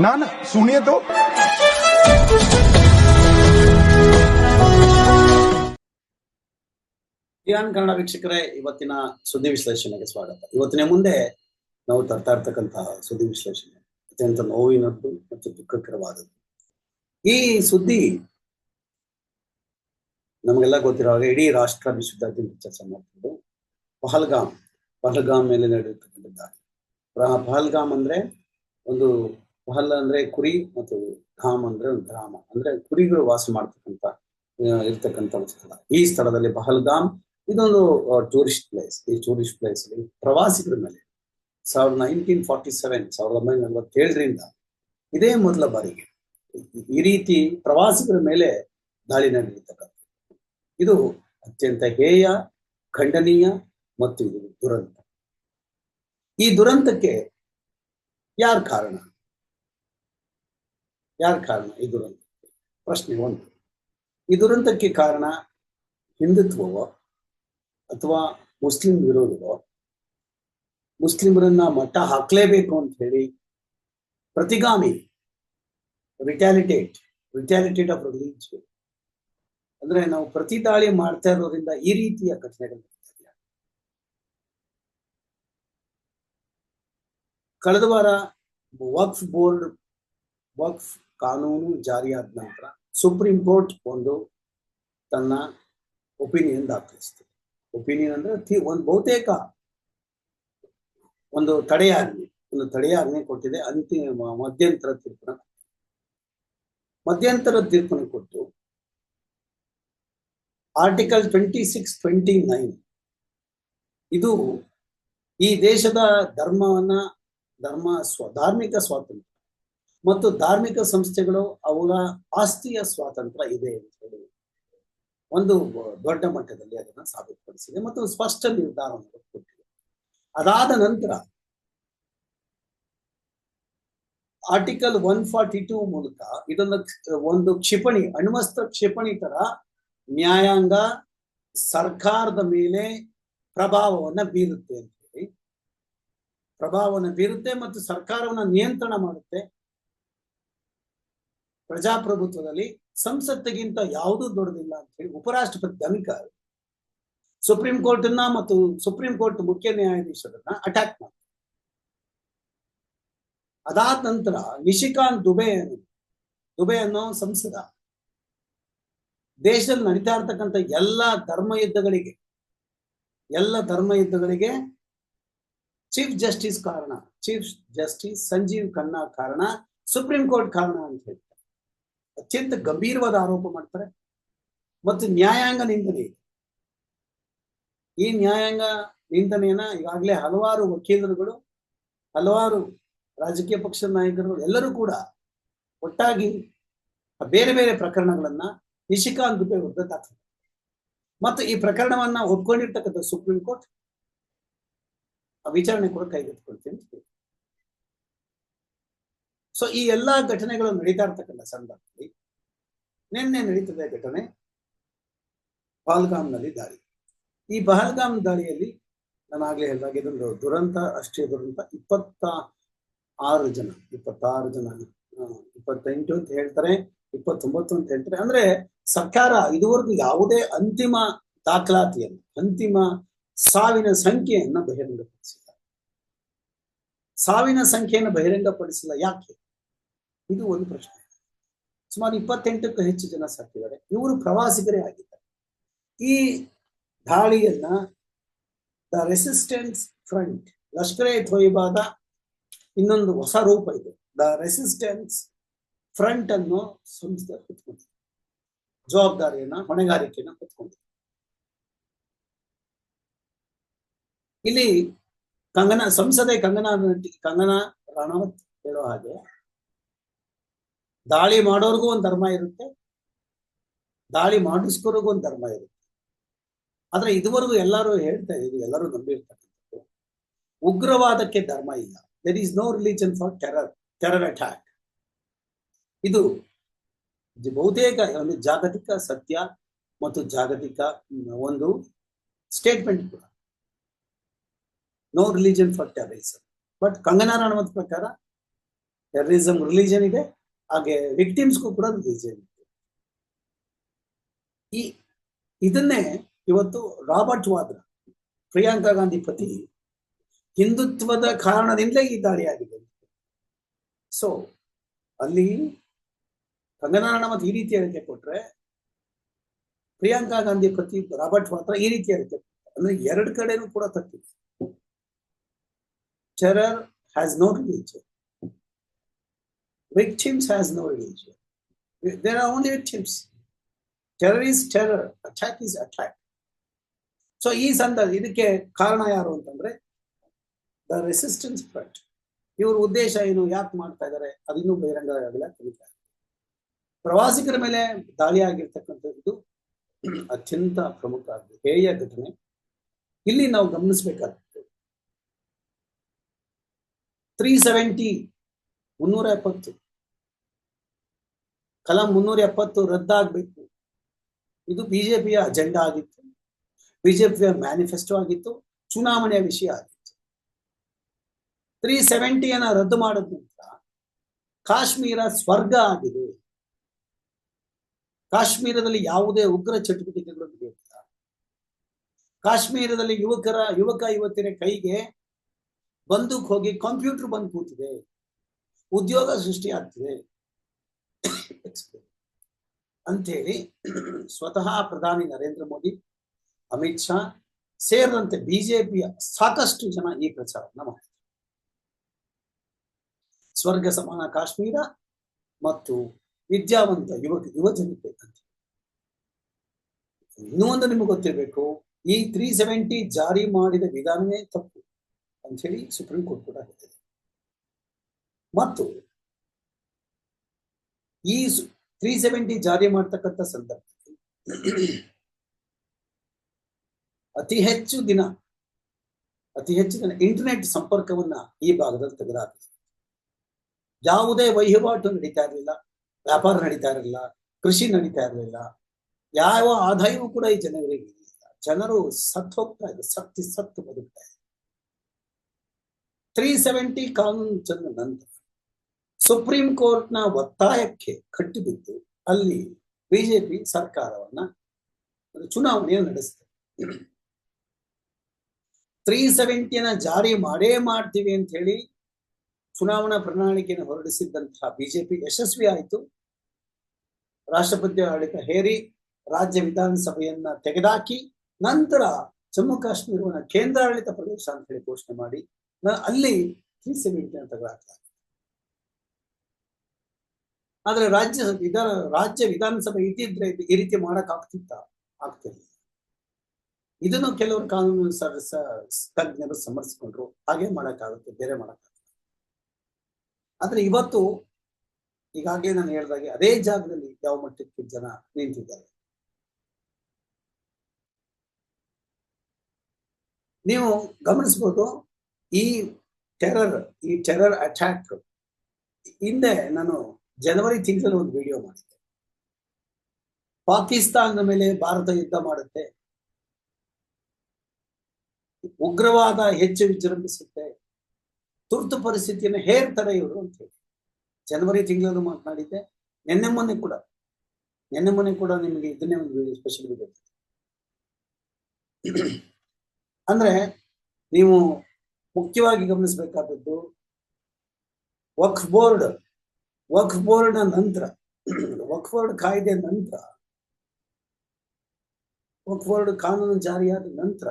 ನಾನು ના સુણીએ તો ಕನ್ನಡ ವೀಕ್ಷಕರೇ, ಇವತ್ತಿನ ಸುದ್ದಿ ವಿಶ್ಲೇಷಣೆಗೆ ಸ್ವಾಗತ. ಇವತ್ತಿನ ಮುಂದೆ ನಾವು ತರ್ತಾ ಇರ್ತಕ್ಕಂತಹ ಸುದ್ದಿ ವಿಶ್ಲೇಷಣೆ. ಅತ್ಯಂತ ನೋವಿನದ್ದು ಮತ್ತು ದುಃಖಕರವಾದದ್ದು. ಈ ಸುದ್ದಿ ನಮಗೆಲ್ಲ ಗೊತ್ತಿರೋ ಹಾಗೆ ಇಡೀ ರಾಷ್ಟ್ರ ವಿಶ್ವದಾದ್ಯಂತ ಚರ್ಚೆ ಮಾಡ್ತಿದ್ದು. ಪಹಲ್ಗಾಮ್ ಪಹಲ್ಗಾಮ್ ಮೇಲೆ ನಡೆಯುತ್ತಕ್ಕಂಥ ದಾಳಿ ಪಹಲ್ಗಾಮ್ ಅಂದ್ರೆ ಒಂದು ಪಹಲ್ ಅಂದ್ರೆ ಕುರಿ ಮತ್ತು ಧಾಮ್ ಅಂದ್ರೆ ಒಂದು ಗ್ರಾಮ. ಅಂದ್ರೆ ಕುರಿಗಳು ವಾಸ ಮಾಡ್ತಕ್ಕಂತ ಇರ್ತಕ್ಕಂತ ಒಂದು ಸ್ಥಳ. ಈ ಸ್ಥಳದಲ್ಲಿ ಪಹಲ್ಗಾಮ್ ಇದೊಂದು ಟೂರಿಸ್ಟ್ ಪ್ಲೇಸ್ ಈ ಟೂರಿಸ್ಟ್ ಪ್ಲೇಸ್ ಪ್ರವಾಸಿಗರ ಮೇಲೆ ಸಾವಿರದ ನೈನ್ಟೀನ್ ಫಾರ್ಟಿ ಸೆವೆನ್, ಸಾವಿರದ ಒಂಬೈನೂರ ನಲವತ್ತೇಳರಿಂದ ಇದೇ ಮೊದಲ ಬಾರಿಗೆ ಈ- ಈ ರೀತಿ ಪ್ರವಾಸಿಗರ ಮೇಲೆ ದಾಳಿ ನಡೆಯತಕ್ಕಂಥ ಇದು ಅತ್ಯಂತ ಹೇಯ, ಖಂಡನೀಯ ಮತ್ತು ಇದು ದುರಂತ. ಈ ದುರಂತಕ್ಕೆ ಯಾರು ಕಾರಣ? ಯಾರ ಕಾರಣ? ಈ ದುರಂತ. ಪ್ರಶ್ನೆ ಒಂದು. ಈ ದುರಂತಕ್ಕೆ ಕಾರಣ ಹಿಂದುತ್ವವೋ ಅಥವಾ ಮುಸ್ಲಿಂ ವಿರೋಧವೋ? ಮುಸ್ಲಿಮರನ್ನ ಮಟ್ಟ ಹಾಕ್ಲೇಬೇಕು ಅಂತ ಹೇಳಿ ಪ್ರತಿಗಾಮಿ ರಿಟ್ಯಾಲಿಟೇಟ್ ರಿಟ್ಯಾಲಿಟೇಟ್ ಆಫ್ ರಿಲೀಜಿಯನ್ ಅಂದ್ರೆ ನಾವು ಪ್ರತಿ ದಾಳಿ ಮಾಡ್ತಾ ಇರೋದ್ರಿಂದ ಈ ರೀತಿಯ ಘಟನೆಗಳು? ಕಳೆದ ವಾರ ವಕ್ಫ್ ಬೋರ್ಡ್, ವಕ್ಫ್ ಕಾನೂನು ಜಾರಿಯಾದ ನಂತರ ಸುಪ್ರೀಂ ಕೋರ್ಟ್ ಒಂದು ತನ್ನ ಒಪಿನಿಯನ್ ದಾಖಲಿಸ್ತು. ಒಪಿನಿಯನ್ ಅಂದ್ರೆ ಒಂದು ಬಹುತೇಕ ಒಂದು ತಡೆಯಾಜ್ಞೆ ಒಂದು ತಡೆಯಾಜ್ಞೆ ಕೊಟ್ಟಿದೆ. ಅಂತಿಮ ಮಧ್ಯಂತರ ತೀರ್ಪನ ಮಧ್ಯಂತರ ತೀರ್ಪನ್ನು ಕೊಟ್ಟು article twenty six, twenty nine ಇದು ಈ ದೇಶದ ಧರ್ಮವನ್ನ, ಧರ್ಮ ಸ್ವ ಧಾರ್ಮಿಕ ಸ್ವಾತಂತ್ರ್ಯ ಮತ್ತು ಧಾರ್ಮಿಕ ಸಂಸ್ಥೆಗಳು ಅವರ ಆಸ್ತಿಯ ಸ್ವಾತಂತ್ರ್ಯ ಇದೆ ಅಂತ ಹೇಳಿ ಒಂದು ದೊಡ್ಡ ಮಟ್ಟದಲ್ಲಿ ಅದನ್ನ ಸಾಬೀತುಪಡಿಸಿದೆ ಮತ್ತು ಸ್ಪಷ್ಟ ನಿರ್ಧಾರವನ್ನು ಕೊಟ್ಟಿದೆ. ಅದಾದ ನಂತರ ಆರ್ಟಿಕಲ್ ಒನ್ ಫಾರ್ಟಿ ಟೂ ಮೂಲಕ ಇದೊಂದು ಒಂದು ಕ್ಷಿಪಣಿ, ಅಣ್ವಸ್ತ್ರ ಕ್ಷಿಪಣಿ ತರ ನ್ಯಾಯಾಂಗ ಸರ್ಕಾರದ ಮೇಲೆ ಪ್ರಭಾವವನ್ನ ಬೀರುತ್ತೆ ಅಂತ ಹೇಳಿ. ಪ್ರಭಾವವನ್ನು ಬೀರುತ್ತೆ ಮತ್ತು ಸರ್ಕಾರವನ್ನ ನಿಯಂತ್ರಣ ಮಾಡುತ್ತೆ. ಪ್ರಜಾಪ್ರಭುತ್ವದಲ್ಲಿ ಸಂಸತ್ತಿಗಿಂತ ಯಾವುದು ದೊಡ್ಡದಿಲ್ಲ ಅಂತ ಹೇಳಿ ಉಪರಾಷ್ಟ್ರಪತಿ ಅಧಿಕಾರ ಸುಪ್ರೀಂ ಕೋರ್ಟ್ ಮತ್ತು ಸುಪ್ರೀಂ ಕೋರ್ಟ್ ಮುಖ್ಯ ನ್ಯಾಯಾಧೀಶರನ್ನ ಅಟ್ಯಾಕ್ ಮಾಡ್ತಾರೆ. ಅದಾದ ನಂತರ ನಿಶಿಕಾಂತ್ ದುಬೆ ಅನ್ನೋ ದುಬೆ ಅನ್ನೋ ಸಂಸದ. ದೇಶದಲ್ಲಿ ನಡೀತಾ ಇರ್ತಕ್ಕಂಥ ಎಲ್ಲ ಧರ್ಮ ಯುದ್ಧಗಳಿಗೆ, ಎಲ್ಲ ಧರ್ಮ ಯುದ್ಧಗಳಿಗೆ ಚೀಫ್ ಜಸ್ಟಿಸ್ ಕಾರಣ ಚೀಫ್ ಜಸ್ಟಿಸ್ ಸಂಜೀವ್ ಖನ್ನಾ ಕಾರಣ, ಸುಪ್ರೀಂ ಕೋರ್ಟ್ ಕಾರಣ ಅಂತ ಹೇಳ್ತಾರೆ ಅತ್ಯಂತ ಗಂಭೀರವಾದ ಆರೋಪ ಮಾಡ್ತಾರೆ. ಮತ್ತು ನ್ಯಾಯಾಂಗ ನಿಂದನೆ ಈ ನ್ಯಾಯಾಂಗ ನಿಂದನೆಯನ್ನ ಈಗಾಗಲೇ ಹಲವಾರು ವಕೀಲರುಗಳು, ಹಲವಾರು ರಾಜಕೀಯ ಪಕ್ಷದ ನಾಯಕರು ಎಲ್ಲರೂ ಕೂಡ ಒಟ್ಟಾಗಿ ಬೇರೆ ಬೇರೆ ಪ್ರಕರಣಗಳನ್ನ ನಿಶಿಕಾಂತ್ ದುಬೆ ವಿರುದ್ಧ ದಾಖಲು ಮತ್ತು ಈ ಪ್ರಕರಣವನ್ನ ಒಪ್ಕೊಂಡಿರ್ತಕ್ಕಂಥ ಸುಪ್ರೀಂ ಕೋರ್ಟ್ ವಿಚಾರಣೆ ಕೂಡ ಕೈಗೆತ್ತಿಕೊಳ್ತೀನಿ ಸೊ ಈ ಎಲ್ಲಾ ಘಟನೆಗಳು ನಡೀತಾ ಇರ್ತಕ್ಕಂಥ ಸಂದರ್ಭದಲ್ಲಿ ನಿನ್ನೆ ನಡೀತದೆ ಘಟನೆ ಪಹಲ್ಗಾಮ್ನಲ್ಲಿ ದಾಳಿ ಈ ಬಹಲ್ಗಾಮ್ ದಾಳಿಯಲ್ಲಿ ನಾನು ಆಗ್ಲೇ ಹೇಳಿದಾಗ ಇದೊಂದು ದುರಂತ ಅಷ್ಟೇ ದುರಂತ. ಇಪ್ಪತ್ತ ಆರು ಜನ, ಇಪ್ಪತ್ತಾರು ಜನ ಇಪ್ಪತ್ತೆಂಟು ಅಂತ ಹೇಳ್ತಾರೆ, ಇಪ್ಪತ್ತೊಂಬತ್ತು ಅಂತ ಹೇಳ್ತಾರೆ. ಅಂದ್ರೆ ಸರ್ಕಾರ ಇದುವರೆಗೂ ಯಾವುದೇ ಅಂತಿಮ ದಾಖಲಾತಿಯನ್ನು, ಅಂತಿಮ ಸಾವಿನ ಸಂಖ್ಯೆಯನ್ನು ಬಹಿರಂಗಪಡಿಸಿಲ್ಲ. ಸಾವಿನ ಸಂಖ್ಯೆಯನ್ನು ಬಹಿರಂಗಪಡಿಸಿಲ್ಲ. ಯಾಕೆ? ಇದು ಒಂದು ಪ್ರಶ್ನೆ. ಸುಮಾರು ಇಪ್ಪತ್ತೆಂಟಕ್ಕೂ ಹೆಚ್ಚು ಜನ ಸತ್ತಿದ್ದಾರೆ ಇವರು ಪ್ರವಾಸಿಗರೇ ಆಗಿದ್ದಾರೆ. ಈ ದಾಳಿಯನ್ನ the resistance front Lashkar e ತೊಯ್ಬಾದ ಇನ್ನೊಂದು ಹೊಸ ರೂಪ ಇದೆ. ದ ರೆಸಿಸ್ಟೆನ್ಸ್ ಫ್ರಂಟ್ ಅನ್ನು ಸಂಸ್ಥೆ ಹೊತ್ಕೊಂಡಿದೆ. ಜವಾಬ್ದಾರಿಯನ್ನ, ಹೊಣೆಗಾರಿಕೆಯನ್ನ ಹೊತ್ಕೊಂಡಿದೆ. ಇಲ್ಲಿ ಕಂಗನಾ, ಸಂಸದೆ ಕಂಗನಾ ಕಂಗನಾ ರಾಣಾವತ್ ಹೇಳೋ ಹಾಗೆ ದಾಳಿ ಮಾಡೋರ್ಗೂ ಒಂದು ಧರ್ಮ ಇರುತ್ತೆ, ದಾಳಿ ಮಾಡಿಸ್ಕೋರಿಗೂ ಒಂದು ಧರ್ಮ ಇರುತ್ತೆ. ಆದ್ರೆ ಇದುವರೆಗೂ ಎಲ್ಲರೂ ಹೇಳ್ತಾ ಇದ್ದೀವಿ, ಎಲ್ಲರೂ ನಂಬಿರ್ತಕ್ಕಂಥದ್ದು, ಉಗ್ರವಾದಕ್ಕೆ ಧರ್ಮ ಇಲ್ಲ. There is no religion for terror terror attack ಇದು ಬಹುತೇಕ, ಒಂದು ಜಾಗತಿಕ ಸತ್ಯ ಮತ್ತು ಜಾಗತಿಕ ಒಂದು ಸ್ಟೇಟ್ಮೆಂಟ್ ಕೂಡ. No religion for terrorism but Kangana ಪ್ರಕಾರ ಟೆರರಿಸಮ್ ರಿಲಿಜನ್ ಇದೆ. ಹಾಗೆ ವಿಕ್ಟಿಮ್ಸ್ಗೂ ಕೂಡ ಈಸಿ ಆಗುತ್ತೆ ಈ ಇದನ್ನೇ ಇವತ್ತು ರಾಬರ್ಟ್ ವಾದ್ರ, ಪ್ರಿಯಾಂಕಾ ಗಾಂಧಿ ಪತಿ, ಹಿಂದುತ್ವದ ಕಾರಣದಿಂದಲೇ ಈ ದಾಳಿ ಆಗಿದೆ. ಸೊ ಅಲ್ಲಿ ಕಂಗನಾ ಮತ್ತು ಈ ರೀತಿ ಹೇಳಿಕೆ ಕೊಟ್ರೆ, ಪ್ರಿಯಾಂಕಾ ಗಾಂಧಿ ಪತಿ, ರಾಬರ್ಟ್ ವಾದ್ರಾ ಈ ರೀತಿ ಹೇಳಿಕೆ ಅಂದ್ರೆ ಎರಡು ಕಡೆನೂ ಕೂಡ ತಪ್ಪಿದೆ. Terror has not religion victims has no religion. There are only victims. Terror is terror. Attack is attack. So ಈ ಸಂದರ್ಭ, ಇದಕ್ಕೆ ಕಾರಣ ಯಾರು ಅಂತಂದ್ರೆ ದ ರೆಸಿಸ್ಟೆನ್ಸ್ ಫ್ರಂಟ್ ಇವ್ರ ಉದ್ದೇಶ ಏನು, ಯಾಕೆ ಮಾಡ್ತಾ ಇದ್ದಾರೆ ಅದಿನ್ನೂ ಬಹಿರಂಗ ಆಗಿಲ್ಲ ತಿಳಿತಾ ಪ್ರವಾಸಿಗರ ಮೇಲೆ ದಾಳಿ ಆಗಿರ್ತಕ್ಕಂಥದ್ದು ಅತ್ಯಂತ ಪ್ರಮುಖ ಹೇಯ ಘಟನೆ ಇಲ್ಲಿ ನಾವು ಗಮನಿಸಬೇಕಾಗುತ್ತೆ ತ್ರೀ ಸೆವೆಂಟಿ ಮುನ್ನೂರ ಎಪ್ಪತ್ತು ಕಲಂ ಮುನ್ನೂರ ಎಪ್ಪತ್ತು ರದ್ದಾಗಬೇಕು. ಇದು ಬಿಜೆಪಿಯ ಅಜೆಂಡಾ ಆಗಿತ್ತು. ಬಿಜೆಪಿಯ ಮ್ಯಾನಿಫೆಸ್ಟೋ ಆಗಿತ್ತು. ಚುನಾವಣೆಯ ವಿಷಯ ಆಗಿತ್ತು. ತ್ರೀ ಸೆವೆಂಟಿಯನ್ನ ರದ್ದು ಮಾಡಿದ ನಂತರ ಕಾಶ್ಮೀರ ಸ್ವರ್ಗ ಆಗಿದೆ. ಕಾಶ್ಮೀರದಲ್ಲಿ ಯಾವುದೇ ಉಗ್ರ ಚಟುವಟಿಕೆಗಳು ನಡೆಯುತ್ತಿಲ್ಲ ಕಾಶ್ಮೀರದಲ್ಲಿ ಯುವಕರ, ಯುವಕ ಯುವತಿಯರ ಕೈಗೆ ಬಂದೂಕ್ ಹೋಗಿ ಕಂಪ್ಯೂಟರ್ ಬಂದು ಕೂತಿದೆ. ಉದ್ಯೋಗ ಸೃಷ್ಟಿ ಆಗ್ತಿದೆ ಅಂತೇಳಿ ಸ್ವತಃ ಪ್ರಧಾನಿ ನರೇಂದ್ರ ಮೋದಿ, ಅಮಿತ್ ಶಾ ಸೇರಿದಂತೆ ಬಿಜೆಪಿಯ ಸಾಕಷ್ಟು ಜನ ಈ ಪ್ರಚಾರವನ್ನು ಮಾಡ್ತಾರೆ. ಸ್ವರ್ಗ ಸಮಾನ ಕಾಶ್ಮೀರ ಮತ್ತು ವಿದ್ಯಾವಂತ ಯುವಕ, ಯುವಜನತೆ ಅಂತ. ಇನ್ನೂ ಒಂದು ನಿಮಗೆ ಗೊತ್ತಿರಬೇಕು, ಈ ತ್ರೀ ಸೆವೆಂಟಿ ಜಾರಿ ಮಾಡಿದ ವಿಧಾನವೇ ತಪ್ಪು ಅಂತ ಹೇಳಿ ಸುಪ್ರೀಂ ಕೋರ್ಟ್ ಕೂಡ ಹೇಳ್ತಿದೆ. ಮತ್ತು ಈ ತ್ರೀ ಸೆವೆಂಟಿ ಜಾರಿ ಮಾಡ್ತಕ್ಕಂತ ಸಂದರ್ಭದಲ್ಲಿ ಅತಿ ಹೆಚ್ಚು ದಿನ, ಅತಿ ಹೆಚ್ಚು ದಿನ ಇಂಟರ್ನೆಟ್ ಸಂಪರ್ಕವನ್ನ ಈ ಭಾಗದಲ್ಲಿ ತೆಗೆದಾಕಿದೆ ಯಾವುದೇ ವಹಿವಾಟು ನಡೀತಾ ಇರಲಿಲ್ಲ, ವ್ಯಾಪಾರ ನಡೀತಾ ಇರಲಿಲ್ಲ, ಕೃಷಿ ನಡೀತಾ ಇರಲಿಲ್ಲ, ಯಾವ ಆದಾಯವೂ ಕೂಡ ಈ ಜನರಿಗೆ ಇರಲಿಲ್ಲ. ಜನರು ಸತ್ತು ಹೋಗ್ತಾ ಸತ್ತಿ ಸತ್ತು ಬದುಕ್ತಾ ಇದೆ ತ್ರೀ ಸೆವೆಂಟಿ ಕಾನೂನು ಚಂದ ನಂತರ ಸುಪ್ರೀಂ ಕೋರ್ಟ್ನ ಒತ್ತಾಯಕ್ಕೆ ಕಟ್ಟಿಬಿದ್ದು ಅಲ್ಲಿ ಬಿಜೆಪಿ ಸರ್ಕಾರವನ್ನ ಚುನಾವಣೆಯನ್ನು ನಡೆಸಿದೆ ತ್ರೀ ಸೆವೆಂಟಿನ ಜಾರಿ ಮಾಡೇ ಮಾಡ್ತೀವಿ ಅಂತ ಹೇಳಿ ಚುನಾವಣಾ ಪ್ರಣಾಳಿಕೆಯನ್ನು ಹೊರಡಿಸಿದ್ದಂತಹ ಬಿಜೆಪಿ ಯಶಸ್ವಿ ಆಯಿತು. ರಾಷ್ಟ್ರಪತಿ ಆಡಳಿತ ಹೇರಿ ರಾಜ್ಯ ವಿಧಾನಸಭೆಯನ್ನ ತೆಗೆದಾಕಿ ನಂತರ ಜಮ್ಮು ಕಾಶ್ಮೀರವನ್ನ ಕೇಂದ್ರಾಡಳಿತ ಪ್ರದೇಶ ಅಂತ ಹೇಳಿ ಘೋಷಣೆ ಮಾಡಿ ಅಲ್ಲಿ ತ್ರೀ ಸೆವೆಂಟಿನ ತೆಗೆದಾಕ್ತಾರೆ ಆದ್ರೆ ರಾಜ್ಯ ವಿಧಾನ, ರಾಜ್ಯ ವಿಧಾನಸಭೆ ಇದ್ದಿದ್ರೆ ಈ ರೀತಿ ಮಾಡಕ್ ಆಗ್ತಿತ್ತ? ಆಗ್ತಿರ್ಲಿಲ್ಲ. ಇದನ್ನು ಕೆಲವರು ಕಾನೂನು ತಜ್ಞರು ಸಮರ್ಥಿಸಿಕೊಂಡ್ರು. ಹಾಗೆ ಮಾಡೋಕ್ಕಾಗುತ್ತೆ, ಬೇರೆ ಮಾಡೋಕ್ಕಾಗುತ್ತೆ. ಆದ್ರೆ ಇವತ್ತು ಈಗಾಗಲೇ ನಾನು ಹೇಳಿದಾಗೆ ಅದೇ ಜಾಗದಲ್ಲಿ ಯಾವ ಮಟ್ಟಕ್ಕೆ ಜನ ನಿಂತಿದ್ದಾರೆ? ನೀವು ಗಮನಿಸ್ಬೋದು, ಈ ಟೆರರ್ ಈ ಟೆರರ್ ಅಟ್ಯಾಕ್ ಹಿಂದೆ ನಾನು ಜನವರಿ ತಿಂಗಳಲ್ಲಿ ಒಂದು ವಿಡಿಯೋ ಮಾಡಿದ್ದೆ. ಪಾಕಿಸ್ತಾನದ ಮೇಲೆ ಭಾರತ ಯುದ್ಧ ಮಾಡುತ್ತೆ. ಉಗ್ರವಾದ ಹೆಚ್ಚು ವಿಜೃಂಭಿಸುತ್ತೆ. ತುರ್ತು ಪರಿಸ್ಥಿತಿಯನ್ನು ಹೇರ್ತಾರೆ ಇವರು ಅಂತ ಹೇಳಿ. ಜನವರಿ ತಿಂಗಳಲ್ಲೂ ಮಾತನಾಡಿದ್ದೆ. ನಿನ್ನೆ ಮೊನ್ನೆ ಕೂಡ. ನಿನ್ನೆ ಮೊನ್ನೆ ಕೂಡ ನಿಮಗೆ ಇದನ್ನೇ ಒಂದು ವಿಡಿಯೋ ಸ್ಪೆಷಲ್ ವಿಡಿಯೋ ಅಂದ್ರೆ ನೀವು ಮುಖ್ಯವಾಗಿ ಗಮನಿಸಬೇಕಾದದ್ದು ವಕ್ಫ್ ಬೋರ್ಡ್ ವಕ್ಫ್ ಬೋರ್ಡ್ ನಂತರ ವಕ್ಫ್ ಬೋರ್ಡ್ ಕಾಯ್ದೆ ನಂತರ ವಕ್ಫ್ ಬೋರ್ಡ್ ಕಾನೂನು ಜಾರಿಯಾದ ನಂತರ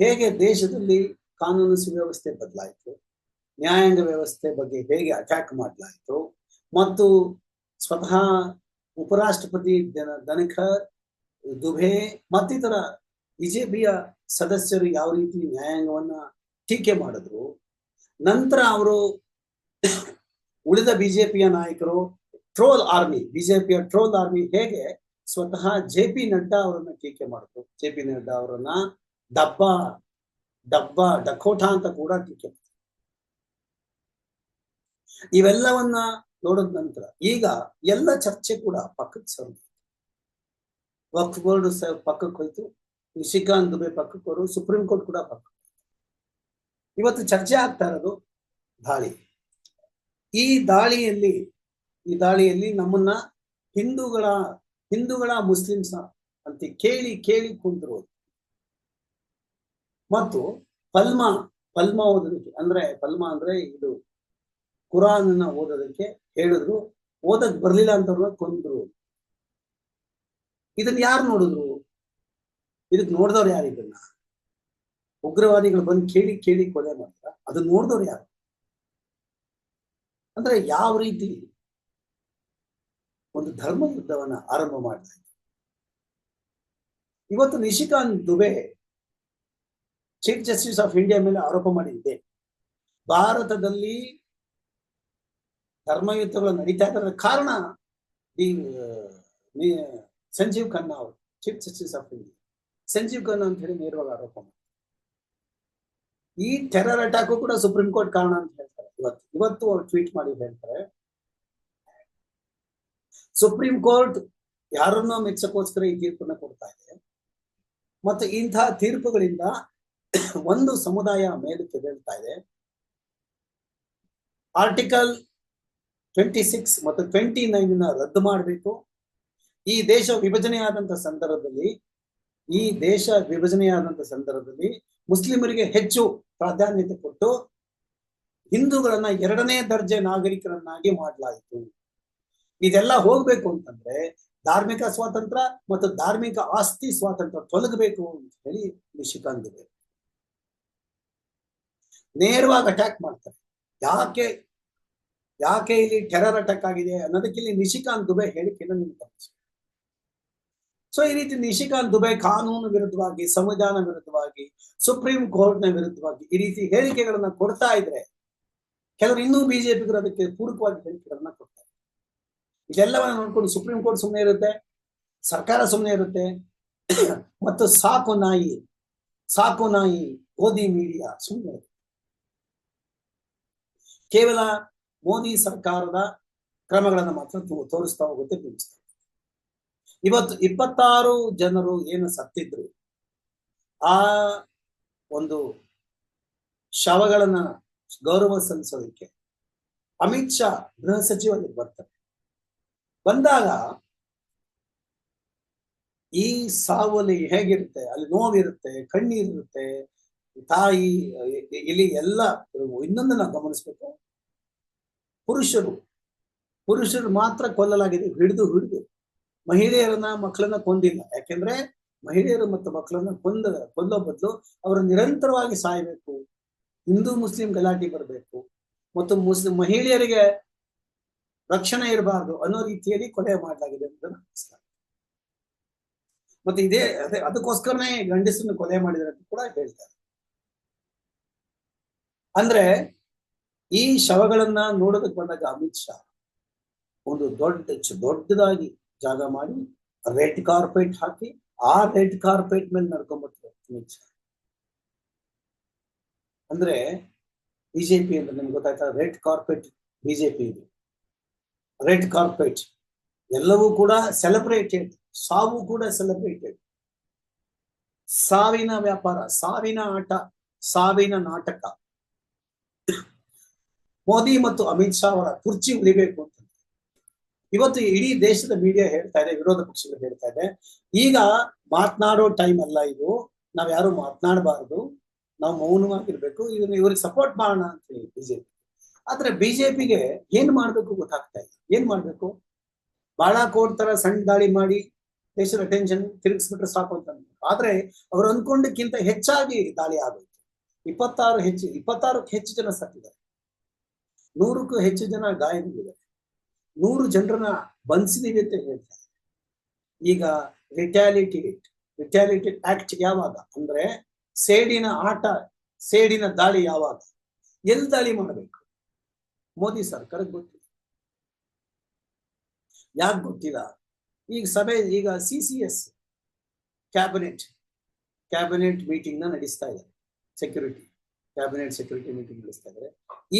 ಹೇಗೆ ದೇಶದಲ್ಲಿ ಕಾನೂನು ಸುವ್ಯವಸ್ಥೆ ಬದಲಾಯಿತು, ನ್ಯಾಯಾಂಗ ವ್ಯವಸ್ಥೆ ಬಗ್ಗೆ ಹೇಗೆ ಅಟ್ಯಾಕ್ ಮಾಡಲಾಯಿತು ಮತ್ತು ಸ್ವತಃ ಉಪರಾಷ್ಟ್ರಪತಿ ದನಖರ್ ದುಬೆ ಮತ್ತಿತರ ಬಿಜೆಪಿಯ ಸದಸ್ಯರು ಯಾವ ರೀತಿ ನ್ಯಾಯಾಂಗವನ್ನ ಟೀಕೆ ಮಾಡಿದ್ರು, ನಂತರ ಅವರು ಉಳಿದ ಬಿಜೆಪಿಯ ನಾಯಕರು ಟ್ರೋಲ್ ಆರ್ಮಿ ಬಿಜೆಪಿಯ ಟ್ರೋಲ್ ಆರ್ಮಿ ಹೇಗೆ ಸ್ವತಃ ಜೆ ಪಿ ನಡ್ಡಾ ಅವರನ್ನ ಟೀಕೆ ಮಾಡಿತು ಜೆ ಪಿ ನಡ್ಡಾ ಅವರನ್ನ ಡಬ್ಬ ಡಬ್ಬ ಡಕೋಟ ಅಂತ ಕೂಡ ಟೀಕೆ ಇವೆಲ್ಲವನ್ನ ನೋಡಿದ ನಂತರ ಈಗ ಎಲ್ಲ ಚರ್ಚೆ ಕೂಡ ಪಕ್ಕಕ್ಕೆ ಸರ್ ವಕ್ಫ್ ಬೋರ್ಡ್ ಪಕ್ಕಕ್ಕೆ ಹೋಯ್ತು. ನಿಶಿಕಾಂತ್ ದುಬೆ ಪಕ್ಕಕ್ಕೆ ಅವರು ಸುಪ್ರೀಂ ಕೋರ್ಟ್ ಕೂಡ ಪಕ್ಕ ಇವತ್ತು ಚರ್ಚೆ ಆಗ್ತಾ ಇರೋದು ದಾಳಿ. ಈ ದಾಳಿಯಲ್ಲಿ ಈ ದಾಳಿಯಲ್ಲಿ ನಮ್ಮನ್ನ ಹಿಂದೂಗಳ ಹಿಂದೂಗಳ ಮುಸ್ಲಿಮ್ಸ ಅಂತ ಕೇಳಿ ಕೇಳಿ ಕುಂದ್ರು ಮತ್ತು ಪಲ್ಮಾ ಪಲ್ಮಾ ಓದೋದಕ್ಕೆ, ಅಂದ್ರೆ ಪಲ್ಮಾ ಅಂದ್ರೆ ಇದು ಕುರಾನ್ ಓದೋದಕ್ಕೆ ಹೇಳಿದ್ರು. ಓದಕ್ ಬರ್ಲಿಲ್ಲ ಅಂತವ್ರನ್ನ ಕೊಂದ್ರು. ಇದನ್ನ ಯಾರು ನೋಡಿದ್ರು? ಇದಕ್ ನೋಡಿದವ್ರು ಯಾರು ಇದನ್ನ? ಉಗ್ರವಾದಿಗಳು ಬಂದು ಕೇಳಿ ಕೇಳಿ ಕೊಲೆ ಮಾಡ್ತಾರ. ಅದನ್ನ ನೋಡಿದವ್ರು ಯಾರು? ಅಂದ್ರೆ ಯಾವ ರೀತಿ ಒಂದು ಧರ್ಮ ಯುದ್ಧವನ್ನ ಆರಂಭ ಮಾಡ್ತಾ ಇವತ್ತು Nishikant Dubey, chief justice of India ಮೇಲೆ ಆರೋಪ ಮಾಡಿದ್ದೆ. ಭಾರತದಲ್ಲಿ ಧರ್ಮಯುದ್ಧಗಳು ನಡೀತಾ ಇದ್ದಾರೆ ಕಾರಣ ಈ ಸಂಜೀವ್ ಖನ್ನಾ ಅವರು, chief justice of India. Sanjiv Khanna ಅಂತ ಹೇಳಿ ನೇರವಾಗಿ ಆರೋಪ ಮಾಡಿ ಈ ಟೆರರ್ ಅಟ್ಯಾಕು ಕೂಡ ಸುಪ್ರೀಂ ಕೋರ್ಟ್ ಕಾರಣ ಅಂತ ಹೇಳ್ತಾರೆ. ಇವತ್ತು ಇವತ್ತು ಅವ್ರು ಟ್ವೀಟ್ ಮಾಡಿ ಹೇಳ್ತಾರೆ. ಸುಪ್ರೀಂ ಕೋರ್ಟ್ ಯಾರನ್ನೋ ಮೆಚ್ಚಕೋಸ್ಕರ ಈ ತೀರ್ಪನ್ನ ಕೊಡ್ತಾ ಇದೆ. ಮತ್ತು ಇಂತಹ ತೀರ್ಪುಗಳಿಂದ ಒಂದು ಸಮುದಾಯ ಮೇಲಕ್ಕೆ ಬೀಳ್ತಾ ಇದೆ. ಆರ್ಟಿಕಲ್ ಟ್ವೆಂಟಿ ಸಿಕ್ಸ್ ಮತ್ತು ಟ್ವೆಂಟಿ ನೈನ್ ರದ್ದು ಮಾಡಬೇಕು. ಈ ದೇಶ ವಿಭಜನೆಯಾದಂಥ ಸಂದರ್ಭದಲ್ಲಿ, ಈ ದೇಶ ವಿಭಜನೆಯಾದಂಥ ಸಂದರ್ಭದಲ್ಲಿ ಮುಸ್ಲಿಮರಿಗೆ ಹೆಚ್ಚು ಪ್ರಾಧಾನ್ಯತೆ ಕೊಟ್ಟು ಹಿಂದೂಗಳನ್ನ ಎರಡನೇ ದರ್ಜೆ ನಾಗರಿಕರನ್ನಾಗಿ ಮಾಡಲಾಯಿತು. ಇದೆಲ್ಲ ಹೋಗ್ಬೇಕು ಅಂತಂದ್ರೆ ಧಾರ್ಮಿಕ ಸ್ವಾತಂತ್ರ್ಯ ಮತ್ತು ಧಾರ್ಮಿಕ ಆಸ್ತಿ ಸ್ವಾತಂತ್ರ್ಯ ತೊಲಗಬೇಕು ಅಂತ ಹೇಳಿ ನಿಶಿಕಾಂತ್ ದುಬೆ ನೇರವಾಗಿ ಅಟ್ಯಾಕ್ ಮಾಡ್ತಾರೆ. ಯಾಕೆ ಯಾಕೆ ಇಲ್ಲಿ ಟೆರರ್ ಅಟ್ಯಾಕ್ ಆಗಿದೆ ಅನ್ನೋದಕ್ಕೆ ಇಲ್ಲಿ ನಿಶಿಕಾಂತ್ ದುಬೆ ಹೇಳಿಕೆಯನ್ನು ನಿಮ್ಗೆ ಸೊ ಈ ರೀತಿ ನಿಶಿಕಾಂತ್ ದುಬೆ ಕಾನೂನು ವಿರುದ್ಧವಾಗಿ, ಸಂವಿಧಾನ ವಿರುದ್ಧವಾಗಿ, ಸುಪ್ರೀಂ ಕೋರ್ಟ್ನ ವಿರುದ್ಧವಾಗಿ ಈ ರೀತಿ ಹೇಳಿಕೆಗಳನ್ನ ಕೊಡ್ತಾ ಇದ್ರೆ ಕೆಲವರು ಇನ್ನೂ ಬಿಜೆಪಿಗರು ಅದಕ್ಕೆ ಪೂರಕವಾಗಿ ಹೇಳಿಕೆಗಳನ್ನ ಕೊಡ್ತಾರೆ. ಇದೆಲ್ಲವನ್ನ ನೋಡ್ಕೊಂಡು ಸುಪ್ರೀಂ ಕೋರ್ಟ್ ಸುಮ್ಮನೆ ಇರುತ್ತೆ, ಸರ್ಕಾರ ಸುಮ್ಮನೆ ಇರುತ್ತೆ. ಮತ್ತು ಸಾಕು ನಾಯಿ ಸಾಕು ನಾಯಿ, ಓದಿ ಮೀಡಿಯಾ ಸುಮ್ಮನೆ ಕೇವಲ ಮೋದಿ ಸರ್ಕಾರದ ಕ್ರಮಗಳನ್ನು ಮಾತ್ರ ತೋರಿಸ್ತಾ ಹೋಗುತ್ತೆ, ಬಿಂಬಿಸ್ತಾ ಇವತ್ತು ಇಪ್ಪತ್ತಾರು ಜನರು ಏನು ಸತ್ತಿದ್ರು, ಆ ಒಂದು ಶವಗಳನ್ನ ಗೌರವ ಸಲ್ಲಿಸೋದಕ್ಕೆ ಅಮಿತ್ ಶಾ ಗೃಹ ಸಚಿವರು ಬರ್ತಾರೆ ಬಂದಾಗ ಈ ಸಾವಲ್ಲಿ ಹೇಗಿರುತ್ತೆ? ಅಲ್ಲಿ ನೋವಿರುತ್ತೆ, ಕಣ್ಣೀರಿರುತ್ತೆ, ತಾಯಿ, ಇಲ್ಲಿ ಎಲ್ಲ ಇನ್ನೊಂದು ನಾವು ಗಮನಿಸ್ಬೇಕು. ಪುರುಷರು. ಪುರುಷರು ಮಾತ್ರ ಕೊಲ್ಲಲಾಗಿದೆ, ಹಿಡಿದು ಹಿಡಿದು. ಮಹಿಳೆಯರನ್ನ ಮಕ್ಕಳನ್ನ ಕೊಂದಿಲ್ಲ. ಯಾಕೆಂದ್ರೆ ಮಹಿಳೆಯರು ಮತ್ತು ಮಕ್ಕಳನ್ನ ಕೊಂದ ಕೊಲ್ಲೋ ಬದಲು ಅವರು ನಿರಂತರವಾಗಿ ಸಾಯಬೇಕು. ಹಿಂದೂ ಮುಸ್ಲಿಂ ಗಲಾಟೆ ಬರಬೇಕು. ಮತ್ತು ಮುಸ್ಲಿಂ ಮಹಿಳೆಯರಿಗೆ ರಕ್ಷಣೆ ಇರಬಾರ್ದು ಅನ್ನೋ ರೀತಿಯಲ್ಲಿ ಕೊಲೆ ಮಾಡಲಾಗಿದೆ ಅಂತ ಮತ್ತೆ ಇದೇ, ಅದೇ ಅದಕ್ಕೋಸ್ಕರನೇ ಗಂಡಸನ್ನು ಕೊಲೆ ಮಾಡಿದ್ರೆ ಅಂತ ಕೂಡ ಹೇಳ್ತಾರೆ. ಅಂದ್ರೆ ಈ ಶವಗಳನ್ನ ನೋಡೋದಕ್ಕೆ ಬಂದಾಗ ಅಮಿತ್ ಶಾ ಒಂದು ದೊಡ್ಡ, ದೊಡ್ಡದಾಗಿ ಜಾಗ ಮಾಡಿ ರೆಡ್ ಕಾರ್ಪೆಟ್ ಹಾಕಿ ಆ ರೆಡ್ ಕಾರ್ಪೆಟ್ ಮೇಲೆ ನಡ್ಕೊಂಡ್ಬರ್ತಾರೆ ಅಮಿತ್ ಶಾ. ಅಂದ್ರೆ ಬಿಜೆಪಿ ಅಂತ ನಿಮ್ಗೆ ಗೊತ್ತಾಯ್ತಾ? ರೆಡ್ ಕಾರ್ಪೆಟ್ ಬಿಜೆಪಿ ಇದು. ರೆಡ್ ಕಾರ್ಪೆಟ್ ಎಲ್ಲವೂ ಕೂಡ ಸೆಲೆಬ್ರೇಟೆಡ್ ಸಾವು ಕೂಡ ಸೆಲೆಬ್ರೇಟೆಡ್ ಸಾವಿನ ವ್ಯಾಪಾರ, ಸಾವಿನ ಆಟ, ಸಾವಿನ ನಾಟಕ. ಮೋದಿ ಮತ್ತು ಅಮಿತ್ ಶಾ ಅವರ ಕುರ್ಚಿ ಉಳಿಬೇಕು ಅಂತ. ಇವತ್ತು ಇಡೀ ದೇಶದ ಮೀಡಿಯಾ ಹೇಳ್ತಾ ಇದೆ, ವಿರೋಧ ಪಕ್ಷಗಳು ಹೇಳ್ತಾ ಇದೆ. ಈಗ ಮಾತನಾಡೋ ಟೈಮ್ ಅಲ್ಲ ಇದು. ನಾವ್ ಯಾರು ಮಾತನಾಡಬಾರ್ದು. ನಾವು ಮೌನವಾಗಿರ್ಬೇಕು, ಇದನ್ನ ಇವ್ರಿಗೆ ಸಪೋರ್ಟ್ ಮಾಡೋಣ ಅಂತ ಹೇಳಿ ಬಿಜೆಪಿ ಆದ್ರೆ ಬಿಜೆಪಿಗೆ ಏನ್ ಮಾಡ್ಬೇಕು ಗೊತ್ತಾಗ್ತಾ ಇಲ್ಲ. ಏನ್ ಮಾಡ್ಬೇಕು? ಬಾಳಾಕೋಟ್ ತರ ಸಣ್ಣ ದಾಳಿ ಮಾಡಿ ದೇಶದ ಅಟೆನ್ಷನ್ ತಿರುಗಿಸ್ಬಿಟ್ರೆ ಸಾಕು ಅಂತ ಆದ್ರೆ ಅವ್ರು ಅನ್ಕೊಂಡಕ್ಕಿಂತ ಹೆಚ್ಚಾಗಿ ದಾಳಿ ಆಗೋಯ್ತು. ಇಪ್ಪತ್ತಾರು ಹೆಚ್ಚು, ಇಪ್ಪತ್ತಾರಕ್ಕೆ ಹೆಚ್ಚು ಜನ ಸತ್ತಿದ್ದಾರೆ. ನೂರಕ್ಕೂ ಹೆಚ್ಚು ಜನ ಗಾಯಗೊಂಡಿದ್ದಾರೆ. ನೂರು ಜನರನ್ನ ಬಂಧಿಸಿದೀವಿ ಅಂತ ಹೇಳ್ತಾರೆ. ಈಗ ರಿಟ್ಯಾಲಿಟಿ ರಿಟ್ಯಾಲಿಟಿ ಆಕ್ಟ್ ಯಾವಾಗ? ಅಂದ್ರೆ ಸೇಡಿನ ಆಟ, ಸೇಡಿನ ದಾಳಿ ಯಾವಾಗ? ಎಲ್ಲಿ ದಾಳಿ ಮಾಡಬೇಕು? ಮೋದಿ ಸರ್ಕಾರಕ್ಕೆ ಗೊತ್ತಿಲ್ಲ. ಯಾಕೆ ಗೊತ್ತಿಲ್ಲ? ಈಗ ಸಭೆ, ಈಗ C C S cabinet cabinet ಮೀಟಿಂಗ್ನ ನಡೆಸ್ತಾ ಇದ್ದಾರೆ ಸೆಕ್ಯೂರಿಟಿ ಕ್ಯಾಬಿನೆಟ್ ಸೆಕ್ಯೂರಿಟಿ ಮೀಟಿಂಗ್ ನಡೆಸ್ತಾ ಇದ್ದಾರೆ.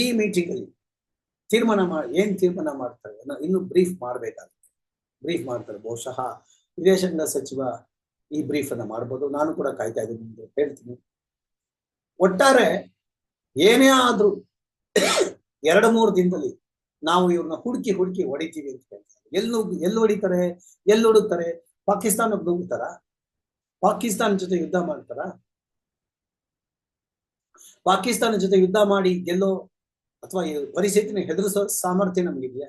ಈ ಮೀಟಿಂಗ್ ಅಲ್ಲಿ ತೀರ್ಮಾನ ಮಾಡಿ ಏನ್ ತೀರ್ಮಾನ ಮಾಡ್ತಾರೆ ಇನ್ನು ಬ್ರೀಫ್ ಮಾಡಬೇಕಾಗುತ್ತೆ. ಬ್ರೀಫ್ ಮಾಡ್ತಾರೆ ಬಹುಶಃ. ವಿದೇಶಾಂಗ ಸಚಿವ ಈ ಬ್ರೀಫ್ ಅನ್ನ ಮಾಡ್ಬೋದು. ನಾನು ಕೂಡ ಕಾಯ್ತಾ ಇದ್ದೀನಿ ಅಂತ ಹೇಳ್ತೀನಿ. ಒಟ್ಟಾರೆ ಏನೇ ಆದ್ರೂ ಎರಡು ಮೂರು ದಿನದಲ್ಲಿ ನಾವು ಇವ್ರನ್ನ ಹುಡುಕಿ ಹುಡುಕಿ ಹೊಡಿತೀವಿ ಅಂತ ಹೇಳ್ತಾರೆ. ಎಲ್ಲಿ ಎಲ್ಲಿ ಹೊಡಿತಾರೆ? ಎಲ್ಲಿ ಹುಡುಕ್ತಾರೆ? ಪಾಕಿಸ್ತಾನಕ್ಕೆ ನುಗ್ಗುತ್ತಾರ? ಪಾಕಿಸ್ತಾನ ಜೊತೆ ಯುದ್ಧ ಮಾಡ್ತಾರ? ಪಾಕಿಸ್ತಾನ ಜೊತೆ ಯುದ್ಧ ಮಾಡಿ ಗೆಲ್ಲೋ ಅಥವಾ ಪರಿಸ್ಥಿತಿನ ಹೆದರಿಸೋ ಸಾಮರ್ಥ್ಯ ನಮಗಿದೆಯಾ?